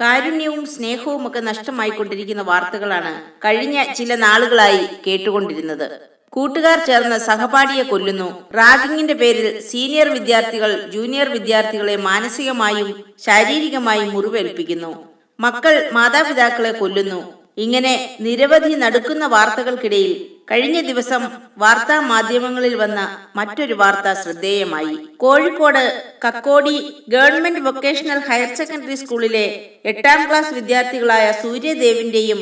കാരുണ്യവും സ്നേഹവും ഒക്കെ നഷ്ടമായിക്കൊണ്ടിരിക്കുന്ന വാർത്തകളാണ് കഴിഞ്ഞ ചില നാളുകളായി കേട്ടുകൊണ്ടിരുന്നത്. കൂട്ടുകാർ ചേർന്ന് സഹപാഠിയെ കൊല്ലുന്നു. റാഗിങ്ങിന്റെ പേരിൽ സീനിയർ വിദ്യാർത്ഥികൾ ജൂനിയർ വിദ്യാർത്ഥികളെ മാനസികമായും ശാരീരികമായും മുറിവേൽപ്പിക്കുന്നു. മക്കൾ മാതാപിതാക്കളെ കൊല്ലുന്നു. ഇങ്ങനെ നിരവധി നടക്കുന്ന വാർത്തകൾക്കിടയിൽ കഴിഞ്ഞ ദിവസം വാർത്താ മാധ്യമങ്ങളിൽ വന്ന മറ്റൊരു വാർത്ത ശ്രദ്ധേയമായി. Kozhikode Kakkodi government vocational higher secondary സ്കൂളിലെ എട്ടാം ക്ലാസ് വിദ്യാർത്ഥികളായ സൂര്യദേവിന്റെയും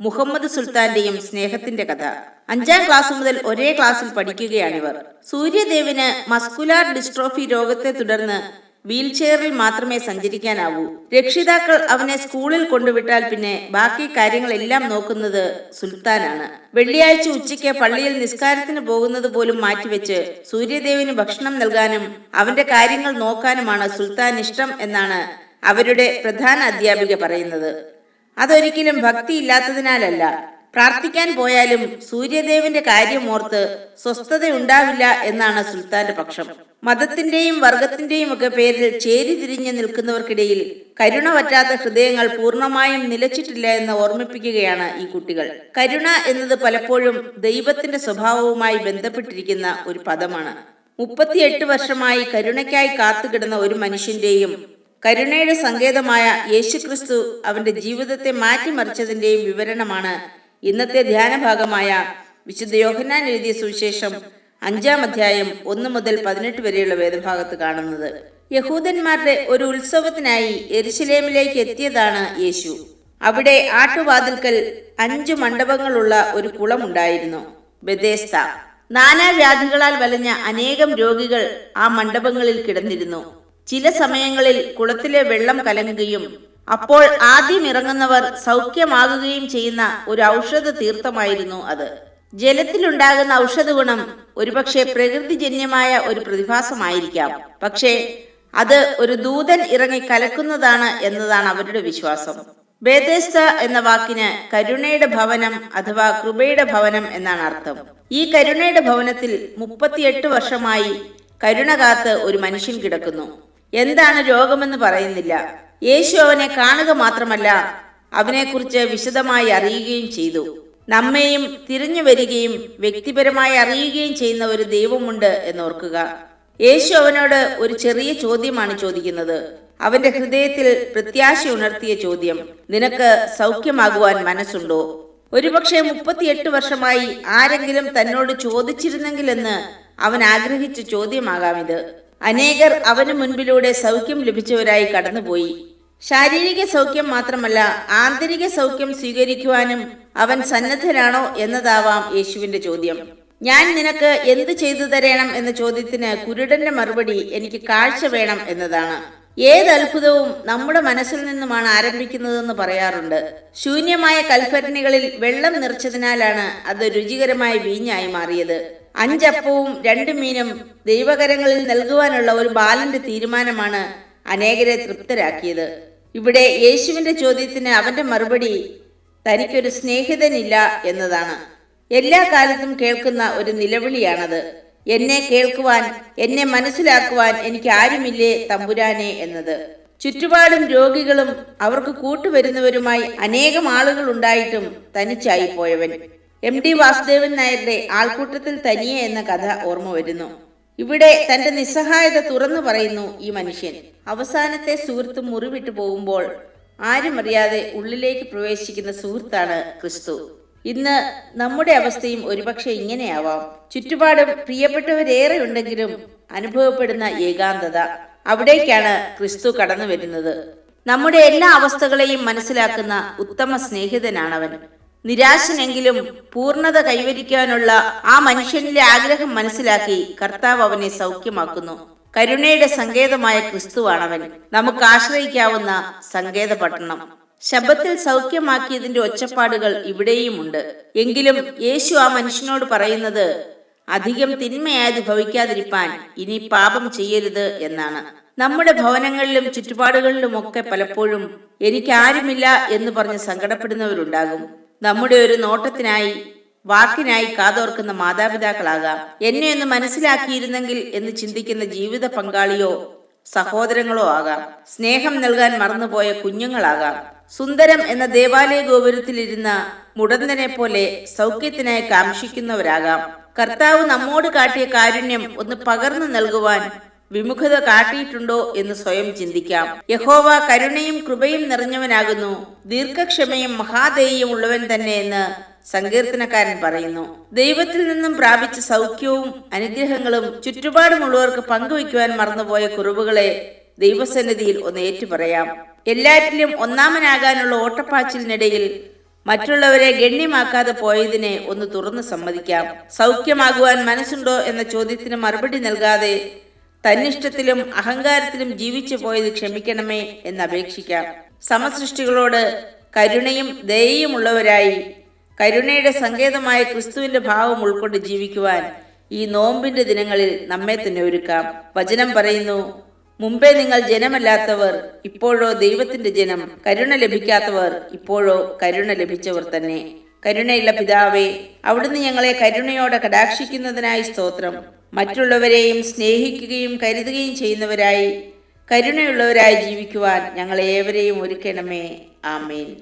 മുഹമ്മദ് സുൽത്താന്റെയും സ്നേഹത്തിന്റെ കഥ. അഞ്ചാം ക്ലാസ് മുതൽ ഒരേ ക്ലാസ്സിൽ പഠിക്കുകയാണിവർ സൂര്യദേവിന് മസ്കുലാർ ഡിസ്ട്രോഫി രോഗത്തെ തുടർന്ന് വീൽചെയറിൽ മാത്രമേ സഞ്ചരിക്കാനാവൂ. രക്ഷിതാക്കൾ അവനെ സ്കൂളിൽ കൊണ്ടുവിട്ടാൽ പിന്നെ ബാക്കി കാര്യങ്ങളെല്ലാം നോക്കുന്നത് സുൽത്താനാണ്. വെള്ളിയാഴ്ച ഉച്ചയ്ക്ക് പള്ളിയിൽ നിസ്കാരത്തിന് പോകുന്നത് പോലും മാറ്റിവെച്ച് സൂര്യദേവിന് ഭക്ഷണം നൽകാനും അവന്റെ കാര്യങ്ങൾ നോക്കാനുമാണ് സുൽത്താൻ ഇഷ്ടം എന്നാണ് അവരുടെ പ്രധാന അധ്യാപിക പറയുന്നത്. അതൊരിക്കലും ഭക്തി ഭക്തിയില്ലാത്തതിനാലല്ല. പ്രാർത്ഥിക്കാൻ പോയാലും സൂര്യദേവന്റെ കാര്യമോർത്ത് സ്വസ്ഥതയുണ്ടാവില്ല എന്നാണ് സുൽത്താന്റെ പക്ഷം. മതത്തിന്റെയും വർഗത്തിന്റെയും ഒക്കെ പേരിൽ ചേരി തിരിഞ്ഞു നിൽക്കുന്നവർക്കിടയിൽ കരുണ പറ്റാത്ത ഹൃദയങ്ങൾ പൂർണമായും നിലച്ചിട്ടില്ല എന്ന് ഓർമ്മിപ്പിക്കുകയാണ് ഈ കുട്ടികൾ. കരുണ എന്നത് പലപ്പോഴും ദൈവത്തിന്റെ സ്വഭാവവുമായി ബന്ധപ്പെട്ടിരിക്കുന്ന ഒരു പദമാണ്. മുപ്പത്തിയെട്ട് വർഷമായി കരുണയ്ക്കായി കാത്തുകിടന്ന ഒരു മനുഷ്യന്റെയും കരുണയുടെ സങ്കേതമായ യേശുക്രിസ്തു അവന്റെ ജീവിതത്തെ മാറ്റിമറിച്ചതിന്റെയും വിവരണമാണ് ഇന്നത്തെ ധ്യാന ഭാഗമായ വിശുദ്ധ യോഹന്നാൻ എഴുതിയ സുവിശേഷം അഞ്ചാം അധ്യായം ഒന്ന് മുതൽ പതിനെട്ട് വരെയുള്ള വേദഭാഗത്ത് കാണുന്നത്. യഹൂദന്മാരുടെ ഒരു ഉത്സവത്തിനായി എരിശിലേമിലേക്ക് എത്തിയതാണ് യേശു. അവിടെ ആട്ടുവാതിൽക്കൽ അഞ്ചു മണ്ഡപങ്ങളുള്ള ഒരു കുളമുണ്ടായിരുന്നു ബദേസ്ത നാനാവ്യാധികളാൽ വലഞ്ഞ അനേകം രോഗികൾ ആ മണ്ഡപങ്ങളിൽ കിടന്നിരുന്നു. ചില സമയങ്ങളിൽ കുളത്തിലെ വെള്ളം കലങ്ങുകയും അപ്പോൾ ആദ്യം ഇറങ്ങുന്നവർ സൗഖ്യമാകുകയും ചെയ്യുന്ന ഒരു ഔഷധ തീർത്ഥമായിരുന്നു അത്. ജലത്തിലുണ്ടാകുന്ന ഔഷധ ഗുണം ഒരുപക്ഷെ പ്രകൃതിജന്യമായ ഒരു പ്രതിഭാസമായിരിക്കാം. പക്ഷേ അത് ഒരു ദൂതൻ ഇറങ്ങി കലക്കുന്നതാണ് എന്നതാണ് അവരുടെ വിശ്വാസം. ബേദേസ്ത എന്ന വാക്കിന് കരുണയുടെ ഭവനം അഥവാ കൃപയുടെ ഭവനം എന്നാണ് അർത്ഥം. ഈ കരുണയുടെ ഭവനത്തിൽ മുപ്പത്തിയെട്ട് വർഷമായി കരുണ കാത്ത് ഒരു മനുഷ്യൻ കിടക്കുന്നു. എന്താണ് രോഗമെന്ന് പറയുന്നില്ല. യേശു അവനെ കാണുക മാത്രമല്ല അവനെക്കുറിച്ച് വിശദമായി അറിയുകയും ചെയ്തു. നമ്മെയും തിരിഞ്ഞു വരികയും വ്യക്തിപരമായി അറിയുകയും ചെയ്യുന്ന ഒരു ദൈവമുണ്ട് എന്നോർക്കുക. യേശു അവനോട് ഒരു ചെറിയ ചോദ്യമാണ് ചോദിക്കുന്നത്. അവന്റെ ഹൃദയത്തിൽ പ്രത്യാശ ഉണർത്തിയ ചോദ്യം നിനക്ക് സൗഖ്യമാകുവാൻ മനസ്സുണ്ടോ? ഒരുപക്ഷെ മുപ്പത്തിയെട്ട് വർഷമായി ആരെങ്കിലും തന്നോട് ചോദിച്ചിരുന്നെങ്കിലെന്ന് അവൻ ആഗ്രഹിച്ച ചോദ്യമാകാം ഇത്. അനേകർ അവന് മുൻപിലൂടെ സൗഖ്യം ലഭിച്ചവരായി കടന്നുപോയി. ശാരീരിക സൗഖ്യം മാത്രമല്ല ആന്തരിക സൗഖ്യം സ്വീകരിക്കുവാനും അവൻ സന്നദ്ധരാണോ എന്നതാവാം യേശുവിന്റെ ചോദ്യം. ഞാൻ നിനക്ക് എന്ത് ചെയ്തു തരണം എന്ന ചോദ്യത്തിന് കുരുടന്റെ മറുപടി എനിക്ക് കാഴ്ച വേണം എന്നതാണ്. ഏത് അത്ഭുതവും നമ്മുടെ മനസ്സിൽ നിന്നുമാണ് ആരംഭിക്കുന്നതെന്ന് പറയാറുണ്ട്. ശൂന്യമായ കൽഭരണികളിൽ വെള്ളം നിറച്ചതിനാലാണ് അത് രുചികരമായ വീഞ്ഞായി മാറിയത്. അഞ്ചപ്പവും രണ്ട് മീനും ദൈവകരങ്ങളിൽ നൽകുവാനുള്ള ഒരു ബാലന്റെ തീരുമാനമാണ് അനേകരെ തൃപ്തരാക്കിയത്. ഇവിടെ യേശുവിന്റെ ചോദ്യത്തിന് അവന്റെ മറുപടി തനിക്കൊരു സ്നേഹിതനില്ല എന്നതാണ്. എല്ലാ കാലത്തും കേൾക്കുന്ന ഒരു നിലവിളിയാണത്. എന്നെ കേൾക്കുവാൻ എന്നെ മനസ്സിലാക്കുവാൻ എനിക്ക് ആരുമില്ലേ തമ്പുരാനെ എന്നത്. ചുറ്റുപാടും രോഗികളും അവർക്ക് കൂട്ടുവരുന്നവരുമായി അനേകം ആളുകൾ ഉണ്ടായിട്ടും തനിച്ചായി പോയവൻ എം ഡി വാസുദേവൻ നായരുടെ ആൾക്കൂട്ടത്തിൽ തനിയെ എന്ന കഥ ഓർമ്മ വരുന്നു. ഇവിടെ തന്റെ നിസ്സഹായത തുറന്നു പറയുന്നു ഈ മനുഷ്യൻ. അവസാനത്തെ സുഹൃത്ത് മുറിവിട്ടു പോകുമ്പോൾ ആരുമറിയാതെ ഉള്ളിലേക്ക് പ്രവേശിക്കുന്ന സുഹൃത്താണ് ക്രിസ്തു. ഇന്ന് നമ്മുടെ അവസ്ഥയും ഒരുപക്ഷെ ഇങ്ങനെയാവാം. ചുറ്റുപാടും പ്രിയപ്പെട്ടവരേറെ ഉണ്ടെങ്കിലും അനുഭവപ്പെടുന്ന ഏകാന്തത അവിടേക്കാണ് ക്രിസ്തു കടന്നു വരുന്നത്. നമ്മുടെ എല്ലാ അവസ്ഥകളെയും മനസ്സിലാക്കുന്ന ഉത്തമ സ്നേഹിതനാണവൻ. നിരാശനെങ്കിലും പൂർണത കൈവരിക്കാനുള്ള ആ മനുഷ്യനിലെ ആഗ്രഹം മനസ്സിലാക്കി കർത്താവ് അവനെ സൗഖ്യമാക്കുന്നു. കരുണയുടെ സങ്കേതമായ ക്രിസ്തുവാണവൻ. നമുക്ക് ആശ്രയിക്കാവുന്ന സങ്കേത പട്ടണം ശബത്തിൽ സൗഖ്യമാക്കിയതിന്റെ ഒച്ചപ്പാടുകൾ ഇവിടെയുമുണ്ട്. എങ്കിലും യേശു ആ മനുഷ്യനോട് പറയുന്നത് അധികം തിന്മയായത് ഭവിക്കാതിരിപ്പാൻ ഇനി പാപം ചെയ്യരുത് എന്നാണ്. നമ്മുടെ ഭവനങ്ങളിലും ചുറ്റുപാടുകളിലുമൊക്കെ പലപ്പോഴും എനിക്കാരുമില്ല എന്ന് പറഞ്ഞ് സങ്കടപ്പെടുന്നവരുണ്ടാകും. നമ്മുടെ ഒരു നോട്ടത്തിനായി വാക്കിനായി കാതോർക്കുന്ന മാതാപിതാക്കളാകാം. എന്നെ ഒന്ന് മനസ്സിലാക്കിയിരുന്നെങ്കിൽ എന്ന് ചിന്തിക്കുന്ന ജീവിത പങ്കാളിയോ സഹോദരങ്ങളോ ആകാം. സ്നേഹം നൽകാൻ മറന്നുപോയ കുഞ്ഞുങ്ങളാകാം. സുന്ദരം എന്ന ദേവാലയ ഗോപുരത്തിലിരുന്ന മുടന്തനെ പോലെ സൗഖ്യത്തിനായി കാംക്ഷിക്കുന്നവരാകാം. കർത്താവ് നമ്മോട് കാട്ടിയ കാരുണ്യം ഒന്ന് പകർന്നു നൽകുവാൻ വിമുഖത കാട്ടിയിട്ടുണ്ടോ എന്ന് സ്വയം ചിന്തിക്കാം. യഹോവ കരുണയും കൃപയും നിറഞ്ഞവനാകുന്നു. ദീർഘക്ഷമയും മഹാദേയും ഉള്ളവൻ തന്നെ എന്ന് സങ്കീർത്തനക്കാരൻ പറയുന്നു. ദൈവത്തിൽ നിന്നും പ്രാപിച്ച സൗഖ്യവും അനുഗ്രഹങ്ങളും ചുറ്റുപാടുമുള്ളവർക്ക് പങ്കുവയ്ക്കുവാൻ മറന്നുപോയ കുറവുകളെ ദൈവസന്നിധിയിൽ ഒന്ന് ഏറ്റുപറയാം. എല്ലാറ്റിലും ഒന്നാമനാകാനുള്ള ഓട്ടപ്പാച്ചിലിനിടയിൽ മറ്റുള്ളവരെ ഗണ്യമാക്കാതെ പോയതിനെ ഒന്ന് തുറന്നു സമ്മതിക്കാം. സൗഖ്യമാകുവാൻ മനസ്സുണ്ടോ എന്ന ചോദ്യത്തിന് മറുപടി നൽകാതെ തന്നിഷ്ടത്തിലും അഹങ്കാരത്തിലും ജീവിച്ചു പോയത് ക്ഷമിക്കണമേ എന്ന് അപേക്ഷിക്കാം. സമസൃഷ്ടികളോട് കരുണയും ദയയുമുള്ളവരായി കരുണയുടെ സങ്കേതമായ ക്രിസ്തുവിന്റെ ഭാവം ഉൾക്കൊണ്ട് ജീവിക്കുവാൻ ഈ നോമ്പിന്റെ ദിനങ്ങളിൽ നമ്മെ തന്നെ ഒരുക്കാം. വചനം പറയുന്നു മുമ്പേ നിങ്ങൾ ജനമല്ലാത്തവർ ഇപ്പോഴോ ദൈവത്തിന്റെ ജനം. കരുണ ലഭിക്കാത്തവർ ഇപ്പോഴോ കരുണ ലഭിച്ചവർ തന്നെ. കരുണയുള്ള പിതാവേ അവിടുന്ന് ഞങ്ങളെ കരുണയോടെ കടാക്ഷിക്കുന്നതിനായി സ്തോത്രം. മറ്റുള്ളവരെയും സ്നേഹിക്കുകയും കരുതുകയും ചെയ്യുന്നവരായി കരുണയുള്ളവരായി ജീവിക്കുവാൻ ഞങ്ങളെ ഏവരെയും ഒരുക്കണമേ. ആമേൻ.